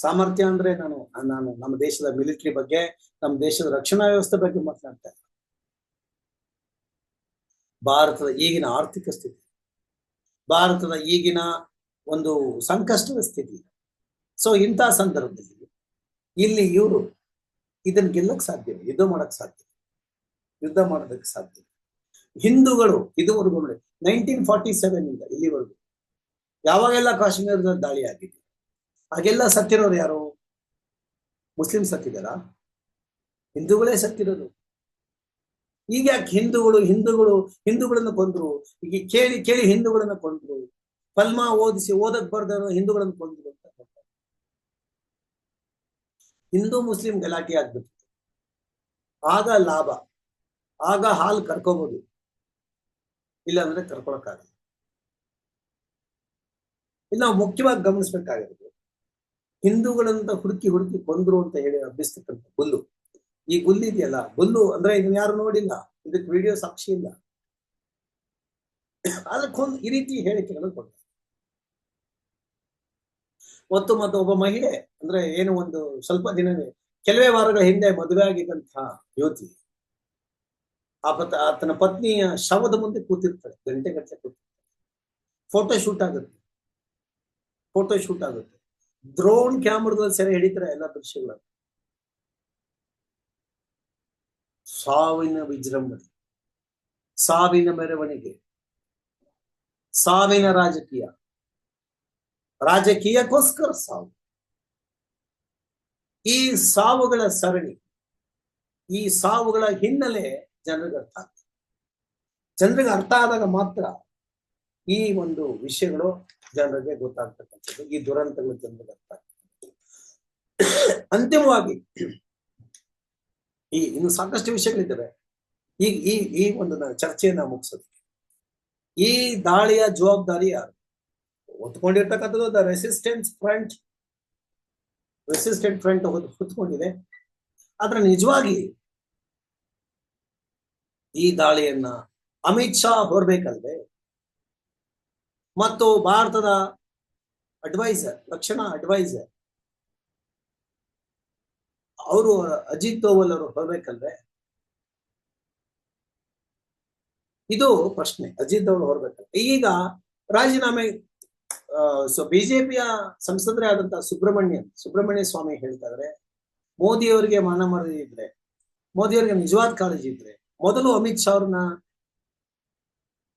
ಸಾಮರ್ಥ್ಯ ಅಂದ್ರೆ ನಾನು ನಾನು ನಮ್ಮ ದೇಶದ ಮಿಲಿಟರಿ ಬಗ್ಗೆ, ನಮ್ಮ ದೇಶದ ರಕ್ಷಣಾ ವ್ಯವಸ್ಥೆ ಬಗ್ಗೆ ಮಾತನಾಡ್ತಾ ಭಾರತದ ಈಗಿನ ಆರ್ಥಿಕ ಸ್ಥಿತಿ, ಭಾರತದ ಈಗಿನ ಒಂದು ಸಂಕಷ್ಟದ ಸ್ಥಿತಿ. ಸೊ ಇಂಥ ಸಂದರ್ಭದಲ್ಲಿ ಇಲ್ಲಿ ಇವರು ಇದನ್ನ ಗೆಲ್ಲಕ್ ಸಾಧ್ಯ ಯುದ್ಧ ಮಾಡಕ್ ಸಾಧ್ಯ ಯುದ್ಧ ಮಾಡೋದಕ್ಕೆ ಸಾಧ್ಯ ಹಿಂದೂಗಳು ಇದುವರೆಗೂ ನೋಡಿ ನೈನ್ಟೀನ್ ಫಾರ್ಟಿ ಸೆವೆನ್ ಇಂದ ಇಲ್ಲಿವರೆಗೂ ಯಾವಾಗೆಲ್ಲ ಕಾಶ್ಮೀರದ ದಾಳಿ ಆಗಿದೆ ಹಾಗೆಲ್ಲ ಸತ್ತಿರೋರು ಯಾರು? ಮುಸ್ಲಿಂ ಸತ್ತಿದಾರಾ ಹಿಂದೂಗಳೇ ಸತ್ತಿರೋದು. ಈಗ ಯಾಕೆ ಹಿಂದೂಗಳು ಹಿಂದೂಗಳು, ಹಿಂದೂಗಳನ್ನು ಕೊಂದ್ರು? ಈಗ ಕೇಳಿ ಕೇಳಿ ಹಿಂದೂಗಳನ್ನು ಕೊಂದ್ರು. ಪಲ್ಮಾ ಓದಿಸಿ, ಓದಕ್ ಬರ್ದವರು ಹಿಂದೂಗಳನ್ನು ಕೊಂದ್ರು ಅಂತ. ಹಿಂದೂ ಮುಸ್ಲಿಂ ಗಲಾಟೆ ಆಗ್ಬಿಟ್ಟು ಆಗ ಲಾಭ, ಆಗ ಹಾಲು ಕರ್ಕೋಬಹುದು ಇಲ್ಲ ಅಂದ್ರೆ ಕರ್ಕೊಳಕ್ಕಾಗಲ್ಲ. ಇಲ್ಲಿ ನಾವು ಮುಖ್ಯವಾಗಿ ಗಮನಿಸ್ಬೇಕಾಗಿರೋದು ಹಿಂದೂಗಳಂತ ಹುಡುಕಿ ಹುಡುಕಿ ಕೊಂದ್ರು ಅಂತ ಹೇಳಿ ಹಬ್ಬಿಸ್ತಕ್ಕಂಥ ಗುಲ್ಲು ಈ ಗುಲ್ಲು ಇದೆಯಲ್ಲ? ಗುಲ್ಲು ಅಂದ್ರೆ ಇದನ್ನ ಯಾರು ನೋಡಿಲ್ಲ. ಇದಕ್ಕೆ ವಿಡಿಯೋ ಸಾಕ್ಷಿ ಇಲ್ಲ. ಅದಕ್ಕೊಂದು ಈ ರೀತಿ ಹೇಳಿಕೆಗಳನ್ನು ಕೊಡ್ತಾರೆ. ಮತ್ತು ಮತ್ತು ಒಬ್ಬ ಮಹಿಳೆ ಅಂದ್ರೆ ಏನು ಒಂದು ಸ್ವಲ್ಪ ದಿನವೇ, ಕೆಲವೇ ವಾರಗಳ ಹಿಂದೆ ಮದುವೆ ಆಗಿದ್ದಂತಹ ಯುವತಿ ಆ ಪತ ಆತನ ಪತ್ನಿಯ ಶವದ ಮುಂದೆ ಕೂತಿರ್ತಾರೆ ಗಂಟೆಗಟ್ಟಲೆ ಕೂತಿರ್ತಾರೆ ಫೋಟೋ ಶೂಟ್ ಆಗುತ್ತೆ. ಫೋಟೋ ಶೂಟ್ ಆಗುತ್ತೆ. ಡ್ರೋನ್ ಕ್ಯಾಮ್ರಾದಲ್ಲಿ ಸೆರೆ ಹಿಡಿತಾರೆ ಎಲ್ಲ ದೃಶ್ಯಗಳು. ಸಾವಿನ ವಿಜೃಂಭಣೆ, ಸಾವಿನ ಮೆರವಣಿಗೆ, ಸಾವಿನ ರಾಜಕೀಯ, ರಾಜಕೀಯಕ್ಕೋಸ್ಕರ ಸಾವು. ಈ ಸಾವುಗಳ ಸರಣಿ, ಈ ಸಾವುಗಳ ಹಿನ್ನೆಲೆ ಜನರಿಗೆ ಅರ್ಥ ಆಗ್ತದೆ. ಜನರಿಗೆ ಅರ್ಥ ಆದಾಗ ಮಾತ್ರ ಈ ಒಂದು ವಿಷಯಗಳು ಜನರಿಗೆ ಗೊತ್ತಾಗ್ತಕ್ಕಂಥದ್ದು, ಈ ದುರಂತಗಳು ಜನರಿಗೆ ಅರ್ಥ ಅಂತಿಮವಾಗಿ, ಈ ಇನ್ನು ಸಾಕಷ್ಟು ವಿಷಯಗಳಿದ್ದಾವೆ. ಈ ಈ ಈ ಒಂದು ಚರ್ಚೆಯನ್ನ ಮುಗಿಸೋದಕ್ಕೆ. ಈ ದಾಳಿಯ ಜವಾಬ್ದಾರಿ ಯಾರು? ಹೊತ್ಕೊಂಡಿರ್ತಕ್ಕಂಥದ್ದು the resistance front resistant front ಹೊತ್ಕೊಂಡಿದೆ. ಆದ್ರೆ ನಿಜವಾಗಿ ಈ ದಾಳಿಯನ್ನ ಅಮಿತ್ ಶಾ ಹೊರಬೇಕಲ್ವೇ? ಮತ್ತು ಭಾರತದ ಅಡ್ವೈಸರ್ ರಕ್ಷಣಾ ಅಡ್ವೈಸರ್ ಅವರು ಅಜಿತ್ ದೋವಲ್ ಅವರು ಹೊರಬೇಕಲ್ವೇ ಇದು ಪ್ರಶ್ನೆ, ಅಜಿತ್ ದೋವಲ್ ಹೊರಬೇಕು ಈಗ ರಾಜೀನಾಮೆ ಸೊ ಬಿಜೆಪಿಯ ಸಂಸದರೇ ಆದಂತಹ ಸುಬ್ರಹ್ಮಣ್ಯನ್, ಸುಬ್ರಹ್ಮಣ್ಯ ಸ್ವಾಮಿ ಹೇಳ್ತಾ ಮೋದಿ ಅವರಿಗೆ ಮಾನ ಮರ್ಯಾದೆ ಇದ್ರೆ, ಮೋದಿ ಅವರಿಗೆ ನಿಜವಾದ ಕಾಳಜಿ ಇದ್ರೆ, ಮೊದಲು ಅಮಿತ್ ಶಾ ಅವ್ರನ್ನ,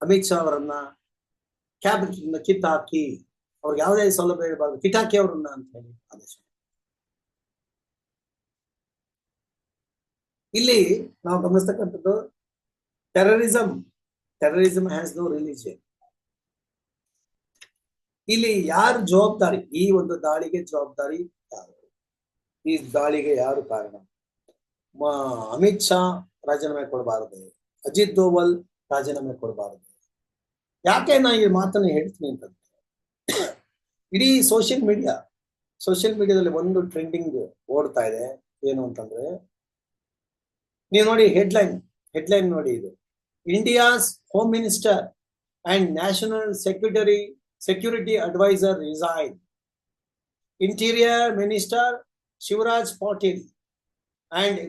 ಅಮಿತ್ ಶಾ ಅವರನ್ನ ಇಂದ ಕಿತ್ತಾಕಿ ಅವ್ರಿಗೆ ಯಾವುದೇ ಸೌಲಭ್ಯ ಇರಬಾರ್ದು. ಕಿಟಾಕಿ ಅವ್ರನ್ನ ಅಂತ ಹೇಳಿ ಆದೇಶ. ಇಲ್ಲಿ ನಾವು ಗಮನಿಸ್ತಕ್ಕಂಥದ್ದು terrorism terrorism has no religion ಇಲ್ಲಿ ಯಾರು ಜವಾಬ್ದಾರಿ? ಈ ಒಂದು ದಾಳಿಗೆ ಜವಾಬ್ದಾರಿ ಯಾರು? ಈ ದಾಳಿಗೆ ಯಾರು ಕಾರಣ? ಅಮಿತ್ ಶಾ ರಾಜೀನಾಮೆ ಕೊಡಬಾರದು. ಅಜಿತ್ ದೋವಲ್ ರಾಜೀನಾಮೆ ಕೊಡಬಾರದು. ಯಾಕೆ ನಾ ಈ ಮಾತನ್ನು ಹೇಳ್ತೀನಿ ಅಂತಂದ್ರೆ, ಇಡೀ ಸೋಷಿಯಲ್ ಮೀಡಿಯಾ ಸೋಷಿಯಲ್ ಮೀಡಿಯಾದಲ್ಲಿ ಒಂದು ಟ್ರೆಂಡಿಂಗ್ ಓಡ್ತಾ ಇದೆ. ಏನು ಅಂತಂದ್ರೆ, ನೀವು ನೋಡಿ ಹೆಡ್ಲೈನ್ ಹೆಡ್ಲೈನ್ ನೋಡಿ ಇದು. India's home minister and national security security adviser resign interior minister Shivraj Patil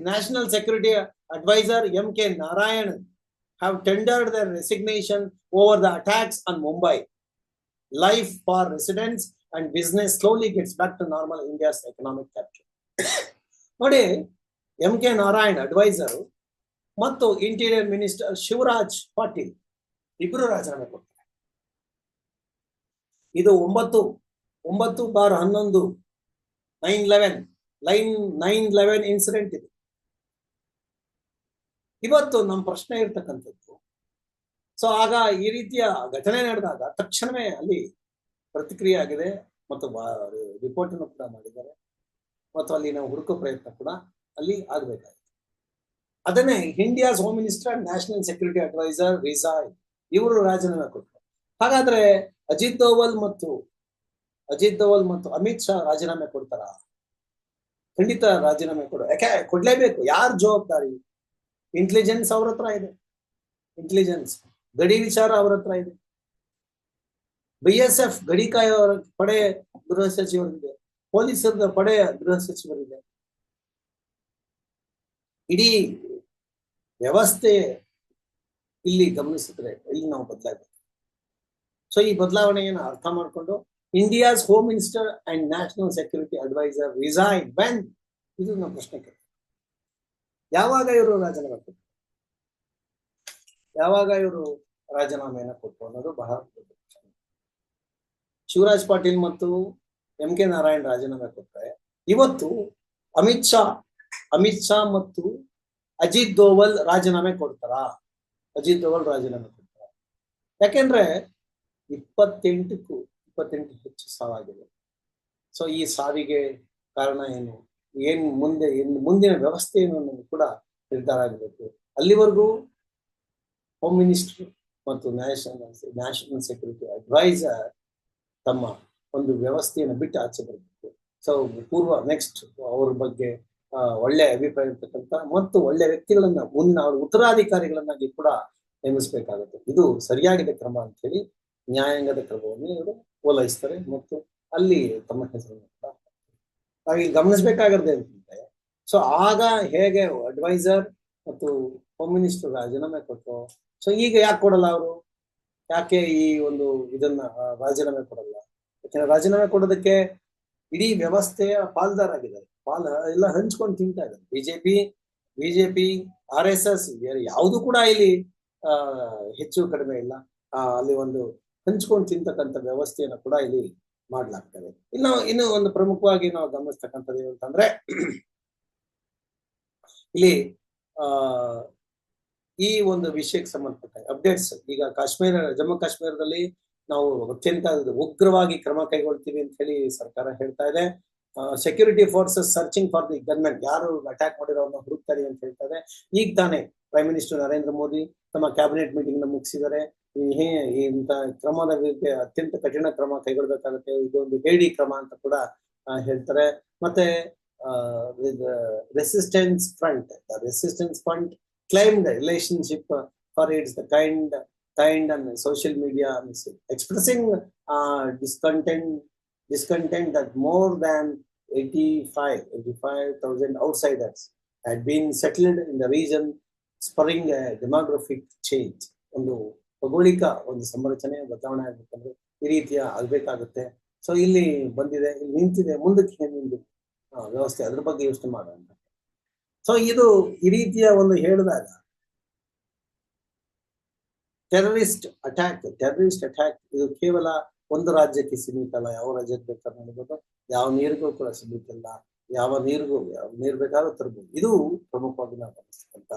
national security adviser M K Narayanan have tendered their resignation over the attacks on Mumbai. Life for residents and business slowly gets back to normal India's economic capture. ನೋಡಿ M K Narayan adviser ಮತ್ತು interior minister Shivraj Patil ಇಬ್ಬರು ರಾಜೀನಾಮೆ ಕೊಡ್ತಾರೆ ಇದು ಒಂಬತ್ತು ಒಂಬತ್ತು bar ಹನ್ನೊಂದು nine eleven line nine eleven incident ಇದೆ ಇವತ್ತು ನಮ್ಮ ಪ್ರಶ್ನೆ ಇರ್ತಕ್ಕಂಥದ್ದು. ಸೊ ಆಗ ಈ ರೀತಿಯ ಘಟನೆ ನಡೆದಾಗ ತಕ್ಷಣವೇ ಅಲ್ಲಿ ಪ್ರತಿಕ್ರಿಯೆ ಆಗಿದೆ ಮತ್ತು ರಿಪೋರ್ಟ್ ಅನ್ನು ಕೂಡ ಮಾಡಿದ್ದಾರೆ. ಮತ್ತು ಅಲ್ಲಿ ನಾವು ಹುಡುಕೋ ಪ್ರಯತ್ನ ಕೂಡ ಅಲ್ಲಿ ಆಗ್ಬೇಕಾಗಿದೆ. ಅದನ್ನೇ India's home minister national security adviser resign ಇವರು ರಾಜೀನಾಮೆ ಕೊಟ್ಟರು ಹಾಗಾದ್ರೆ ಅಜಿತ್ ದೋವಲ್ ಮತ್ತು ಅಜಿತ್ ದೋವಲ್ ಮತ್ತು ಅಮಿತ್ ಶಾ ರಾಜೀನಾಮೆ ಕೊಡ್ತಾರ? ಖಂಡಿತ ರಾಜೀನಾಮೆ ಕೊಡು. ಯಾಕೆ, ಕೊಡ್ಲೇಬೇಕು. ಯಾರ್ ಜವಾಬ್ದಾರಿ? ಇಂಟೆಲಿಜೆನ್ಸ್ ಅವ್ರ ಹತ್ರ ಇದೆ. ಇಂಟೆಲಿಜೆನ್ಸ್ ಗಡಿ ವಿಚಾರ ಅವ್ರ ಹತ್ರ ಇದೆ. ಬಿ ಎಸ್ ಎಫ್ ಗಡಿ ಕಾಯೋ ಪಡೆ ಗೃಹ ಸಚಿವರಿದೆ. ಪೊಲೀಸರ ಪಡೆ ಗೃಹ ಸಚಿವರಿದೆ. ಇಡೀ ವ್ಯವಸ್ಥೆ ಇಲ್ಲಿ ಗಮನಿಸಿದ್ರೆ ಇಲ್ಲಿ ನಾವು ಬದಲಾಗಬೇಕು. ಸೊ ಈ ಬದಲಾವಣೆಯನ್ನು ಅರ್ಥ ಮಾಡಿಕೊಂಡು India's home minister and national security adviser resign when ಇದು ನಮ್ಮ ಪ್ರಶ್ನೆ ಯಾವಾಗ ಇವರು ರಾಜೀನಾಮೆ ಕೊಟ್ಟರು ಯಾವಾಗ ಇವರು ರಾಜೀನಾಮೆಯನ್ನು ಕೊಟ್ಟರು ಅನ್ನೋದು ಬಹಳ ಶಿವರಾಜ್ ಪಾಟೀಲ್ ಮತ್ತು ಎಂ ಕೆ ನಾರಾಯಣ್ ರಾಜೀನಾಮೆ ಕೊಟ್ಟರೆ ಇವತ್ತು ಅಮಿತ್ ಶಾ ಅಮಿತ್ ಶಾ ಮತ್ತು ಅಜಿತ್ ದೋವಲ್ ರಾಜೀನಾಮೆ ಕೊಡ್ತಾರಾ? ಅಜಿತ್ ದೋವಲ್ ರಾಜೀನಾಮೆ ಕೊಡ್ತಾರ? ಯಾಕೆಂದ್ರೆ ಇಪ್ಪತ್ತೆಂಟಕ್ಕೂ ಇಪ್ಪತ್ತೆಂಟು ಹೆಚ್ಚು ಸಾವಾಗಿದೆ. ಸೊ ಈ ಸಾವಿಗೆ ಕಾರಣ ಏನು? ಏನ್ ಮುಂದೆ ಮುಂದಿನ ವ್ಯವಸ್ಥೆ ಏನು ಕೂಡ ನಿರ್ಧಾರ ಆಗಬೇಕು. ಅಲ್ಲಿವರೆಗೂ ಹೋಮ್ ಮಿನಿಸ್ಟರ್ ಮತ್ತು ನ್ಯಾಷನಲ್ ನ್ಯಾಷನಲ್ ಸೆಕ್ಯೂರಿಟಿ ಅಡ್ವೈಸರ್ ತಮ್ಮ ಒಂದು ವ್ಯವಸ್ಥೆಯನ್ನು ಬಿಟ್ಟು ಆಚೆ ಬರಬೇಕು. ಸೊ ಪೂರ್ವ ನೆಕ್ಸ್ಟ್ ಅವ್ರ ಬಗ್ಗೆ ಒಳ್ಳೆ ಅಭಿಪ್ರಾಯ ಇರ್ತಕ್ಕಂಥ ಮತ್ತು ಒಳ್ಳೆ ವ್ಯಕ್ತಿಗಳನ್ನ ಮುನ್ನ ಅವ್ರ ಉತ್ತರಾಧಿಕಾರಿಗಳನ್ನಾಗಿ ಕೂಡ ನೇಮಿಸಬೇಕಾಗುತ್ತೆ. ಇದು ಸರಿಯಾಗಿದೆ ಕ್ರಮ ಅಂತ ಹೇಳಿ ನ್ಯಾಯಾಂಗದ ಕ್ರಮವನ್ನು ಇವರು ಓಲೈಸ್ತಾರೆ ಮತ್ತು ಅಲ್ಲಿ ತಮ್ಮ ಹೆಸರನ್ನು ಗಮನಿಸಬೇಕಾಗಿರೋದು ಏನಂತಂದ್ರೆ ಸೊ ಆಗ ಹೇಗೆ ಅಡ್ವೈಸರ್ ಮತ್ತು ಹೋಮ್ ಮಿನಿಸ್ಟರ್ ರಾಜೀನಾಮೆ ಕೊಟ್ಟರು ಸೊ ಈಗ ಯಾಕೆ ಕೊಡಲ್ಲ ಅವರು? ಯಾಕೆ ಈ ಒಂದು ಇದನ್ನ ರಾಜೀನಾಮೆ ಕೊಡಲ್ಲ? ಯಾಕಂದ್ರೆ ರಾಜೀನಾಮೆ ಕೊಡೋದಕ್ಕೆ ಇಡೀ ವ್ಯವಸ್ಥೆಯ ಪಾಲ್ದಾರಾಗಿದ್ದಾರೆ ಪಾಲ್, ಎಲ್ಲ ಹಂಚ್ಕೊಂಡು ತಿಂತಾ ಇದ್ದಾರೆ. BJP BJP, R S S ಯಾವುದು ಕೂಡ ಇಲ್ಲಿ ಹೆಚ್ಚು ಕಡಿಮೆ ಇಲ್ಲ. ಅಲ್ಲಿ ಒಂದು ಹಂಚ್ಕೊಂಡು ತಿಂತಕ್ಕಂಥ ವ್ಯವಸ್ಥೆಯನ್ನು ಕೂಡ ಇಲ್ಲಿ ಮಾಡ್ಲಾಗ್ತದೆ ಇನ್ನು ಇನ್ನು ಒಂದು ಪ್ರಮುಖವಾಗಿ ನಾವು ಗಮನಿಸ್ತಕ್ಕಂಥದ್ದು ಏನು ಅಂತಂದ್ರೆ ಇಲ್ಲಿ, ಆ, ಈ ಒಂದು ವಿಷಯಕ್ಕೆ ಸಂಬಂಧಪಟ್ಟ ಅಪ್ಡೇಟ್ಸ್ ಈಗ ಕಾಶ್ಮೀರ, ಜಮ್ಮು ಕಾಶ್ಮೀರದಲ್ಲಿ ನಾವು ಅತ್ಯಂತ ಉಗ್ರವಾಗಿ ಕ್ರಮ ಕೈಗೊಳ್ತೀವಿ ಅಂತ ಹೇಳಿ ಸರ್ಕಾರ ಹೇಳ್ತಾ ಇದೆ. Security forces searching for the gunmen ಯಾರು ಅಟ್ಯಾಕ್ ಮಾಡಿರೋನ್ನ ಹುಡುಕ್ತಾರೆ ಅಂತ ಹೇಳ್ತಾರೆ ಈಗ ತಾನೇ ಪ್ರೈಮ್ ಮಿನಿಸ್ಟರ್ ನರೇಂದ್ರ ಮೋದಿ ತಮ್ಮ ಕ್ಯಾಬಿನೆಟ್ ಮೀಟಿಂಗ್ನ ಮುಗಿಸಿದ್ದಾರೆ. ಹೇ- ಈ ಇಂಥ ಕ್ರಮದ ವಿರುದ್ಧ ಅತ್ಯಂತ ಕಠಿಣ ಕ್ರಮ ಕೈಗೊಳ್ಳಬೇಕಾಗುತ್ತೆ ಇದೊಂದು ಹೇಡಿ ಕ್ರಮ ಅಂತ ಕೂಡ ಆ, ಹೇಳ್ತಾರೆ ಮತ್ತೆ resistance front resistance front claimed relationship uh, for its the kind kind and social media message, expressing uh, discontent discontent that more than 85 85,000 outsiders had been settled in the region spurring a demographic change ಒಂದು ಭೌಗೋಳಿಕ ಒಂದು ಸಂರಚನೆ, ಬದಲಾವಣೆ ಆಗ್ಬೇಕಂದ್ರೆ ಈ ರೀತಿಯ ಆಗ್ಬೇಕಾಗುತ್ತೆ. So ಇಲ್ಲಿ ಬಂದಿದೆ, ಇಲ್ಲಿ ನಿಂತಿದೆ, ಮುಂದಕ್ಕೆ ಏನಿಂದು ವ್ಯವಸ್ಥೆ? ಅದ್ರ ಬಗ್ಗೆ ಯೋಚನೆ ಮಾಡೋಣ. ಸೊ ಇದು ಈ ರೀತಿಯ ಒಂದು ಹೇಳಿದಾಗ ಟೆರರಿಸ್ಟ್ ಅಟ್ಯಾಕ್ ಟೆರರಿಸ್ಟ್ ಅಟ್ಯಾಕ್ ಇದು ಕೇವಲ ಒಂದು ರಾಜ್ಯಕ್ಕೆ ಸೀಮಿತ ಅಲ್ಲ, ಯಾವ ರಾಜ್ಯಕ್ಕೆ ಬೇಕಾದ್ರೆ ನೋಡ್ಬೋದು ಯಾವ ನೀರಿಗೂ ಕೂಡ ಸೀಮಿತ ಇಲ್ಲ ಯಾವ ನೀರಿಗೂ, ಯಾವ ನೀರು ಬೇಕಾದ್ರೂ ತರಬಹುದು ಇದು ಪ್ರಮುಖವಾಗಿ ನಾವು ಗಮನಿಸ್ತಕ್ಕಂತ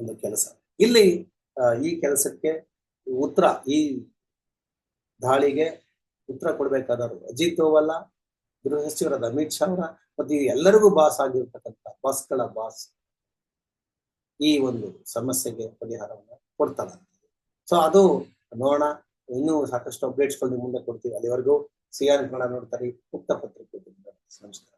ಒಂದು ಕೆಲಸ. ಇಲ್ಲಿ ಈ ಕೆಲಸಕ್ಕೆ ಉತ್ತರ, ಈ ದಾಳಿಗೆ ಉತ್ತರ ಕೊಡ್ಬೇಕಾದವರು ಅಜಿತ್ ದೋವಲ್ಲ ಗೃಹ ಸಚಿವರಾದ ಅಮಿತ್ ಶಾ ಅವರ, ಮತ್ತು ಎಲ್ಲರಿಗೂ ಬಾಸ್ ಆಗಿರ್ತಕ್ಕಂಥ ಬಾಸ್ಗಳ ಬಾಸ್ ಈ ಒಂದು ಸಮಸ್ಯೆಗೆ ಪರಿಹಾರವನ್ನು ಕೊಡ್ತಾರೆ. ಸೊ ಅದು ನೋಡೋಣ, ಇನ್ನೂ ಸಾಕಷ್ಟು ಅಪ್ಡೇಟ್ಸ್ಗಳು ಮುಂದೆ ಕೊಡ್ತೀವಿ. ಅಲ್ಲಿವರೆಗೂ ಸಿ ಆರ್ ಕನ್ನಡ ನೋಡ್ತಾರೆ ಮುಕ್ತ ಪತ್ರಿಕೆ. ನಮಸ್ಕಾರ.